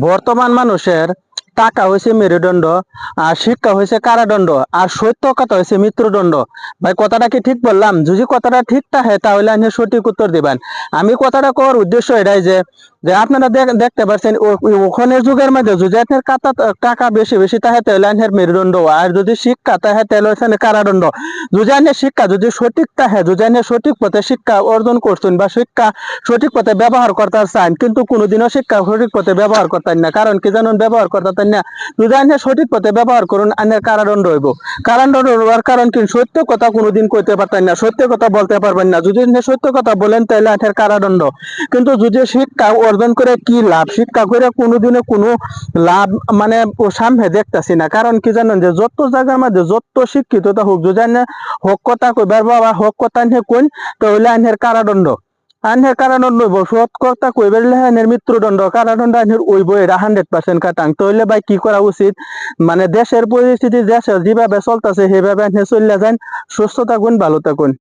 বর্তমান মানুষের টাকা হয়েছে মেরুদণ্ড, আর শিক্ষা হয়েছে কারাদণ্ড, আর সত্য কথা হয়েছে মৃত্যুদণ্ড। ভাই, কথাটা কি ঠিক বললাম? যদি কথাটা ঠিক থাকে, তাহলে আপনি সঠিক উত্তর দিবেন। আমি কথাটা কওয়ার উদ্দেশ্য এটাই যে যে আপনারা দেখতে পাচ্ছেন ওখানে যুগের মধ্যে যদি আপনার কাতা টাকা বেশি বেশি থাকে তাহলে আপনার মেরুদণ্ড। আর যদি শিক্ষা থাকে তাহলে আপনার কারাদণ্ড। যদি আপনার শিক্ষা যদি সঠিক থাকে যদি আপনি সঠিক পথে শিক্ষা অর্জন করছেন বা শিক্ষা সঠিক পথে ব্যবহার করতে চান, কিন্তু কোনোদিনও শিক্ষা সঠিক পথে ব্যবহার করতেন না। কারণ কি জানুন, ব্যবহার করতেন না। যদি আপনি সঠিক পথে ব্যবহার করুন আনের কারাদণ্ড হইব। কারাদণ্ড হওয়ার কারণ কি? সত্য কথা কোনোদিন কইতে পারতেন না, সত্য কথা বলতে পারবেন না। যদি সত্য কথা বলেন, তাহলে আঠের কারাদণ্ড। কিন্তু যদি শিক্ষা অর্জন করে কি লাভ? শিক্ষা করে কোনোদিনে কোনো লাভ মানে সামনে দেখতেছি না। কারণ কি জানেন যে যত জায়গার মধ্যে যত শিক্ষিততা হোক, যদি হক কথা কইবার বাবা হক কথা নিয়ে কোন তাহলে আইনের কারাদণ্ড। আইনের কারাদণ্ড হইব, সৎ কথা কইবার আইনের মৃত্যুদণ্ড। কারাদণ্ড আইনের ওইব এরা হান্ড্রেড পার্সেন্ট কাটাং। তাহলে ভাই কি করা উচিত? মানে দেশের পরিস্থিতি, দেশের যেভাবে চলতেছে সেভাবে আইনে চললে যান। সুস্থ থাকুন, ভালো থাকুন।